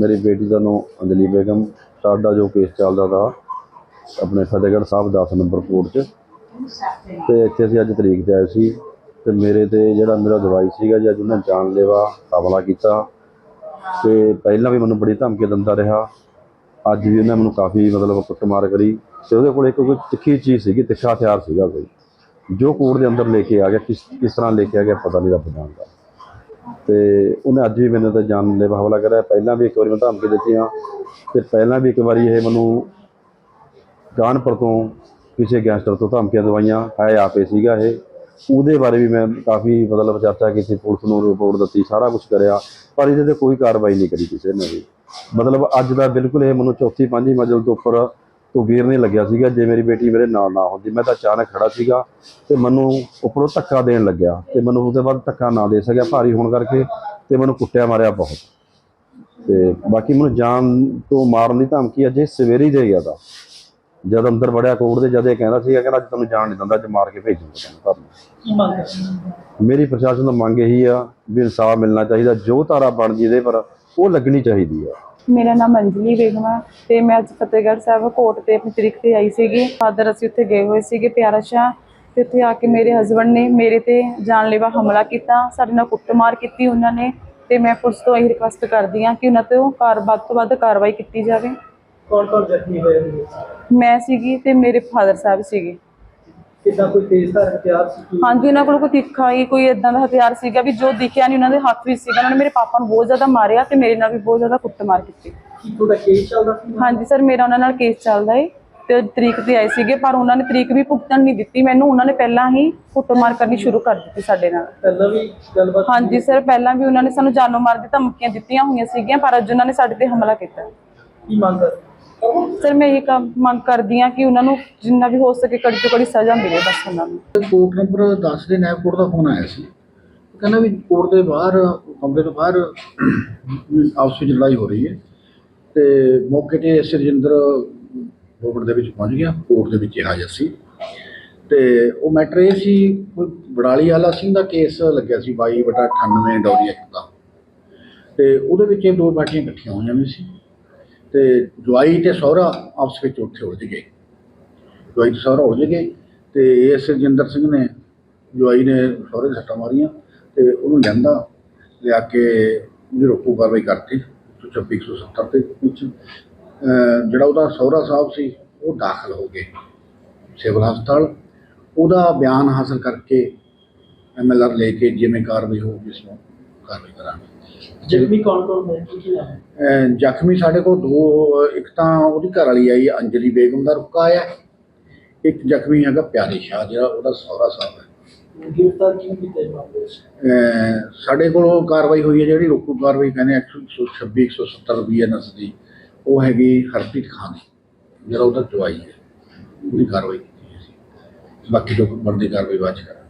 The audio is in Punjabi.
ਮੇਰੀ ਬੇਟੀ ਦਾ ਨਾਮ ਅੰਜਲੀ ਬੇਗਮ, ਸਾਡਾ ਜੋ ਕੇਸ ਚੱਲਦਾ ਤਾ, ਆਪਣੇ ਫਤਿਹਗੜ੍ਹ ਸਾਹਿਬ 10 ਨੰਬਰ ਕੋਰਟ 'ਚ। ਤੇ ਇੱਥੇ ਅਸੀਂ ਅੱਜ ਤਰੀਕ ਤੇ ਆਏ ਸੀ। ਤੇ ਮੇਰੇ ਤੇ ਜਿਹੜਾ ਮੇਰਾ ਦਵਾਈ ਸੀਗਾ ਜੀ, ਅੱਜ ਉਹਨਾਂ ਜਾਨਲੇਵਾ ਹਮਲਾ ਕੀਤਾ। ਤੇ ਪਹਿਲਾਂ ਵੀ ਮੈਨੂੰ ਬੜੀ ਧਮਕੀ ਦਿੰਦਾ ਰਿਹਾ। ਅੱਜ ਵੀ ਉਹਨੇ ਮੈਨੂੰ ਕਾਫੀ ਮਤਲਬ ਕੁੱਟਮਾਰ ਕਰੀ। ਤੇ ਉਹਦੇ ਕੋਲ ਇੱਕ ਕੋਈ ਤਿੱਖੀ ਚੀਜ਼ ਸੀਗੀ, ਤਿੱਖਾ ਹਥਿਆਰ ਸੀਗਾ ਕੋਈ। ਜੋ ਕੋਰਟ ਦੇ ਅੰਦਰ ਲੈ ਕੇ ਆ ਗਿਆ, ਕਿਸ ਕਿਸ ਤਰ੍ਹਾਂ ਲੈ ਕੇ ਆ ਗਿਆ, ਪਤਾ ਨਹੀਂ ਰੱਬ ਜਾਣਦਾ। ਤੇ ਉਹਨੇ ਅੱਜ ਵੀ ਮੈਨੂੰ ਤੇ ਜਾਨਲੇਵਾ ਹਮਲਾ ਕਰਿਆ। ਪਹਿਲਾਂ ਵੀ ਇੱਕ ਵਾਰੀ ਮੈਂ ਧਮਕੀ ਦਿੱਤੀਆਂ ਤੇ ਪਹਿਲਾਂ ਵੀ ਇੱਕ ਵਾਰੀ ਇਹ ਮੈਨੂੰ ਕਾਨਪੁਰ ਤੋਂ ਕਿਸੇ ਗੈਂਗਸਟਰ ਤੋਂ ਧਮਕੀਆਂ ਦਵਾਈਆਂ। ਹੈ ਆਪੇ ਸੀਗਾ ਇਹ। ਉਹਦੇ ਬਾਰੇ ਵੀ ਮੈਂ ਕਾਫੀ ਮਤਲਬ ਚਰਚਾ ਕੀਤੀ, ਪੁਲਿਸ ਨੂੰ ਰਿਪੋਰਟ ਦਿੱਤੀ, ਸਾਰਾ ਕੁਝ ਕਰਿਆ। ਪਰ ਇਹਦੇ ਤੇ ਕੋਈ ਕਾਰਵਾਈ ਨਹੀਂ ਕਰੀ ਕਿਸੇ ਨੇ ਵੀ। ਮਤਲਬ ਅੱਜ ਦਾ ਬਿਲਕੁਲ ਇਹ ਮੈਨੂੰ ਚੌਥੀ, ਪੰਜਵੀਂ ਮੰਜ਼ਿਲ ਤੋਂ ਉੱਪਰ ਤੋਂ ਵੀਰ ਨਹੀਂ ਲੱਗਿਆ ਸੀਗਾ ਜੇ ਮੇਰੀ ਬੇਟੀ ਮੇਰੇ ਨਾਲ ਨਾ ਹੁੰਦੀ। ਮੈਂ ਤਾਂ ਅਚਾਨਕ ਖੜਾ ਸੀਗਾ ਤੇ ਮੈਨੂੰ ਉੱਪਰੋਂ ਧੱਕਾ ਦੇਣ ਲੱਗਿਆ ਤੇ ਮੈਨੂੰ ਉਹਦੇ ਬਾਅਦ ਧੱਕਾ ਨਾ ਦੇ ਸਕਿਆ ਭਾਰੀ ਹੋਣ ਕਰਕੇ ਤੇ ਮੈਨੂੰ ਕੁੱਟਿਆ ਮਾਰਿਆ ਬਹੁਤ। ਤੇ ਬਾਕੀ ਮੈਨੂੰ ਜਾਨ ਤੋਂ ਮਾਰਨ ਦੀ ਧਮਕੀ ਅਜੇ ਸਵੇਰੇ ਹੀ ਦੇ ਗਿਆ ਤਾ। ਜਦ ਅੰਦਰ ਵੜਿਆ ਕੋਰਟ ਦੇ ਜਦ ਇਹ ਕਹਿੰਦਾ ਸੀਗਾ ਕਿ ਅੱਜ ਤੁਹਾਨੂੰ ਜਾਣ ਨਹੀਂ ਦਿੰਦਾ ਅੱਜ ਮਾਰ ਕੇ ਭੇਜੂਗਾ ਤੁਹਾਨੂੰ ਘਰ ਮੇਰੀ ਪ੍ਰਸ਼ਾਸਨ ਤੋਂ ਮੰਗ ਇਹੀ ਆ ਵੀ ਇਨਸਾਫ ਮਿਲਣਾ ਚਾਹੀਦਾ ਜੋ ਧਾਰਾ ਬਣਦੀ ਇਹਦੇ ਪਰ ਉਹ ਲੱਗਣੀ ਚਾਹੀਦੀ ਆ। ਮੇਰਾ ਨਾਮ ਅੰਜਲੀ ਬੇਗਮ ਹੈ ਤੇ ਮੈਂ ਅੱਜ ਫਤਿਹਗੜ੍ਹ ਸਾਹਿਬ ਕੋਰਟ ਤੇ ਆਪਣੀ ਤਰੀਕ ਤੇ ਆਈ ਸੀਗੀ। ਫਾਦਰ ਅਸੀਂ ਉੱਥੇ ਗਏ ਹੋਏ ਸੀਗੇ ਪਿਆਰਾ ਸ਼ਾਹ ਤੇ ਉੱਥੇ ਆ ਕੇ ਮੇਰੇ ਹਸਬੰਡ ਨੇ ਮੇਰੇ ਤੇ ਜਾਨਲੇਵਾ ਹਮਲਾ ਕੀਤਾ ਸਾਡੇ ਨਾਲ ਕੁੱਟਮਾਰ ਕੀਤੀ ਉਹਨਾਂ ਨੇ ਤੇ ਮੈਂ ਪੁਲਿਸ ਤੋਂ ਇਹੀ ਰਿਕੁਐਸਟ ਕਰਦੀ ਹਾਂ ਕਿ ਉਹਨਾਂ ਤੇ ਉਹ ਕਾਰ ਵੱਧ ਤੋਂ ਵੱਧ ਕਾਰਵਾਈ ਕੀਤੀ ਜਾਵੇ। ਕੌਣ ਕੌਣ ਜ਼ਖਮੀ ਹੋਏ? ਮੈਂ ਸੀਗੀ ਤੇ ਮੇਰੇ ਫਾਦਰ ਸਾਹਿਬ ਸੀਗੇ। ਕਿੱਦਾਂ ਕੋਈ ਤੇਜ਼ਧਾਰ ਹਥਿਆਰ ਸੀ ਕੀ? ਹਾਂਜੀ ਉਹਨਾਂ ਕੋਲ ਕੋਈ ਤਿੱਖਾ ਹੀ ਕੋਈ ਇਦਾਂ ਦਾ ਹਥਿਆਰ ਸੀਗਾ ਵੀ ਜੋ ਦਿਖਿਆ ਨਹੀਂ ਉਹਨਾਂ ਦੇ ਹੱਥ ਵਿੱਚ ਸੀਗਾ। ਉਹਨਾਂ ਨੇ ਮੇਰੇ ਪਾਪਾ ਨੂੰ ਬਹੁਤ ਜ਼ਿਆਦਾ ਮਾਰਿਆ ਤੇ ਮੇਰੇ ਨਾਲ ਵੀ ਬਹੁਤ ਜ਼ਿਆਦਾ ਕੁੱਟਮਾਰ ਕੀਤੀ। ਕੀ ਤੁਹਾਡਾ ਕੇਸ ਚੱਲਦਾ ਸੀ? ਹਾਂਜੀ ਸਰ ਮੇਰਾ ਉਹਨਾਂ ਨਾਲ ਕੇਸ ਚੱਲਦਾ ਏ ਤੇ ਤਰੀਕ ਤੇ ਆਏ ਸੀਗੇ ਪਰ ਉਹਨਾਂ ਨੇ ਤਰੀਕ ਵੀ ਭੁਗਤਣ ਨਹੀਂ ਦਿੱਤੀ। ਮੈਨੂੰ ਉਹਨਾਂ ਨੇ ਪਹਿਲਾਂ ਹੀ ਕੁੱਟਮਾਰ ਕਰਨੀ ਸ਼ੁਰੂ ਕਰ ਦਿੱਤੀ ਸਾਡੇ ਨਾਲ। ਪਹਿਲਾਂ ਵੀ ਗੱਲਬਾਤ ਹਾਂਜੀ ਸਰ ਪਹਿਲਾਂ ਵੀ ਉਹਨਾਂ ਨੇ ਸਾਨੂੰ ਜਾਨੋਂ ਮਾਰ ਦੀ ਧਮਕੀਆਂ ਦਿੱਤੀਆਂ ਹੋਈਆਂ ਸੀਗੀਆਂ ਪਰ ਅੱਜ ਉਹਨਾਂ ਨੇ ਸਾਡੇ ਤੇ ਹਮਲਾ ਕੀਤਾ। ਕੀ ਮੰਗ ਸਰ, ਮੈਂ ਇਹ ਕੰਮ ਮੰਗ ਕਰਦੀ ਹਾਂ ਕਿ ਉਹਨਾਂ ਨੂੰ ਜਿੰਨਾ ਵੀ ਹੋ ਸਕੇ ਕੜੀ ਤੋਂ ਕੜੀ ਸਜ਼ਾ ਮਿਲੇ ਬਸ ਉਹਨਾਂ ਨੂੰ। ਕੋਰਟ ਨੰਬਰ 10 ਦੇ ਨਾਇਬ ਕੋਰਟ ਦਾ ਫੋਨ ਆਇਆ ਸੀ। ਕਹਿੰਦਾ ਵੀ ਕੋਰਟ ਦੇ ਬਾਹਰ, ਕਮਰੇ ਤੋਂ ਬਾਹਰ ਆਪਸ ਵਿੱਚ ਲੜਾਈ ਹੋ ਰਹੀ ਹੈ ਤੇ ਮੌਕੇ ਤੇ ਐਸ ਰਜਿੰਦਰ ਦੇ ਵਿੱਚ ਪਹੁੰਚ ਗਿਆ, ਕੋਰਟ ਦੇ ਵਿੱਚ ਹੀ ਹਾਜ਼ਰ ਸੀ। ਤੇ ਉਹ ਮੈਟਰ ਇਹ ਸੀ, ਕੋਈ ਬੜਾਲੀ ਵਾਲਾ ਸਿੰਘ ਦਾ ਕੇਸ ਲੱਗਿਆ ਸੀ 22 ਬਟਾ 98 ਡੌਰੀ ਐਕਟ ਦਾ। ਤੇ ਉਹਦੇ ਵਿੱਚ ਇਹ ਦੋ ਪਾਰਟੀਆਂ ਇਕੱਠੀਆਂ ਹੋਈਆਂ ਵੀ ਸੀ। ਤੇ ਜਵਾਈ ਤੇ ਸਹੁਰਾ ਆਪਸ ਵਿੱਚ ਉੱਥੇ ਉਲਝ ਗਏ। ਜਵਾਈ ਤੇ ਸਹੁਰਾ ਉਲਝ ਗਏ ਤੇ ਇਸ ਰਜਿੰਦਰ ਸਿੰਘ ਨੇ ਜਵਾਈ ਨੇ ਸਹੁਰੇ ਦੇ ਸੱਟਾਂ ਮਾਰੀਆਂ ਤੇ ਉਹਨੂੰ ਲਿਆਂਦਾ, ਲਿਆ ਕੇ ਉਹਦੀ ਰੋਕੂ ਕਾਰਵਾਈ ਕਰਤੀ 26 170 ਦੇ ਵਿੱਚ। ਜਿਹੜਾ ਉਹਦਾ ਸਹੁਰਾ ਸਾਹਿਬ ਸੀ, ਉਹ ਦਾਖਲ ਹੋ ਗਏ ਸਿਵਲ ਹਸਪਤਾਲ। ਉਹਦਾ ਬਿਆਨ ਹਾਸਲ ਕਰਕੇ ਐਮਐਲਆਰ ਲੈ ਕੇ ਜਿਵੇਂ ਕਾਰਵਾਈ ਹੋਊਗੀ, ਇਸ ਨੂੰ ਕਾਰਵਾਈ ਕਰਾਂਗੇ। ਜ਼ਖਮੀ ਕੌਣ ਕੌਣ ਨੇ ਕੀ ਨਾਮ ਹੈ? ਅਹ ਜ਼ਖਮੀ ਸਾਡੇ ਕੋਲ ਦੋ ਇੱਕ ਤਾਂ ਉਹਦੀ ਘਰ ਵਾਲੀ ਆਈ ਅੰਜਲੀ ਬੇਗਮ ਦਾ ਰੁਕਾ ਆਇਆ। ਇੱਕ ਜ਼ਖਮੀ ਹੈਗਾ ਪਿਆਰੇ ਸ਼ਾਹ ਜਿਹੜਾ ਉਹਦਾ ਸਹੁਰਾ ਸਾਹਿਬ ਹੈ। ਗ੍ਰਿਫਤਾਰ ਕਿਉਂ ਕੀਤਾ ਇਹ ਮਾਮਲੇ ਵਿੱਚ? ਅਹ ਸਾਡੇ ਕੋਲ ਕਾਰਵਾਈ ਹੋਈ ਹੈ ਜਿਹੜੀ ਰੋਕੂ ਕਾਰਵਾਈ ਕਹਿੰਦੇ ਆ 126 170 ਬੀਐਨਐਸ ਦੀ। ਉਹ ਹੈਗੀ ਹਰਪ੍ਰੀਤ ਖਾਨ ਦੀ ਜਿਹੜਾ ਉਹਦਾ ਜਵਾਈ ਹੈ। ਉਹਦੀ ਕਾਰਵਾਈ ਕੀਤੀ ਹੈ ਬਾਕੀ ਜੋ ਬਣਦੀ ਕਾਰਵਾਈ ਬਾਅਦ ਚ ਕਰਾਂਗੇ।